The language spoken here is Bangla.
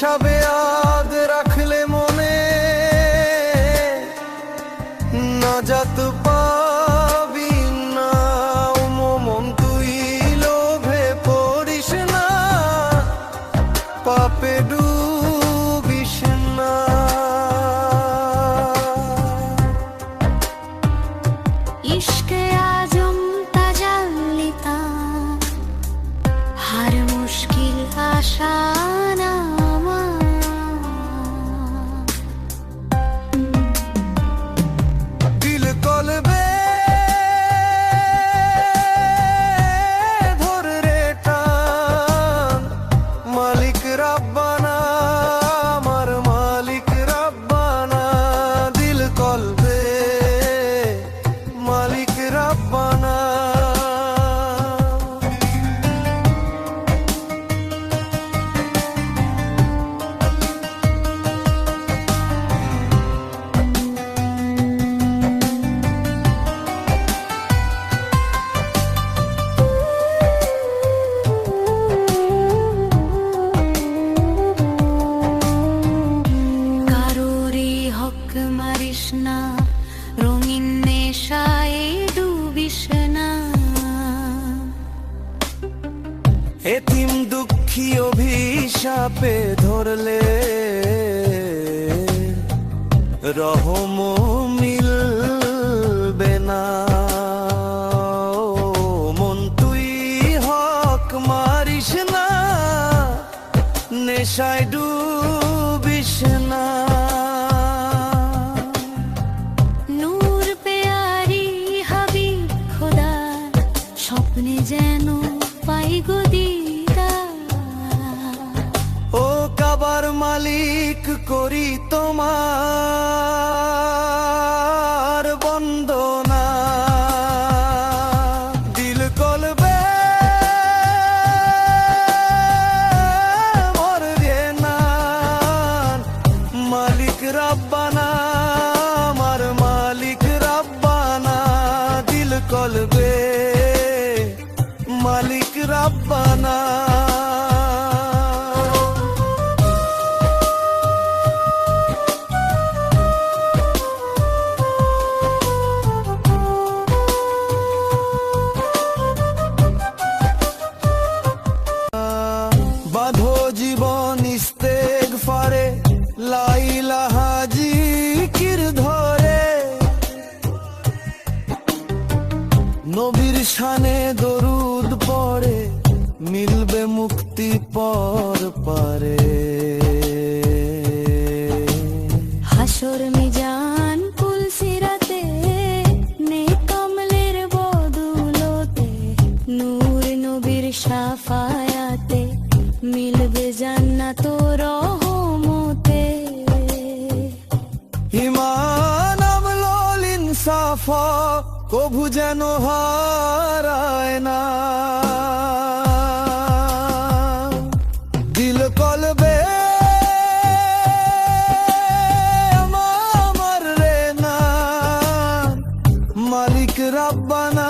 সবে আদ রাখলে মনে না যাত পাবি না। মন, তুই লোভে পড়িস না। পাপে ডুবিস না। ইশকে আজম তাজাল্লিতা, হার মুশকিল আশা এতিম দুঃখী অভিশাপে ধরলে রহম মিলবে না। মন তুই হক মারিস না নেশায় মালিক করি তোমার বন্দনা। দিল কলবে মর না। মালিক রাব্বানা, আমার মালিক রাব্বানা, দিল কলবে মালিক রাব্বানা। নবীর শানে দরুদ পড়ে, মিলবে মুক্তি পর পারে। হাসর মিজান কুল সিরাতে নে কমলের বদুলতে, নূর নবীর সাফায়াতে, মিলবে জান্নাত রহমতে। কভু যেন হারায় না। দিল না। মালিক রাব্বানা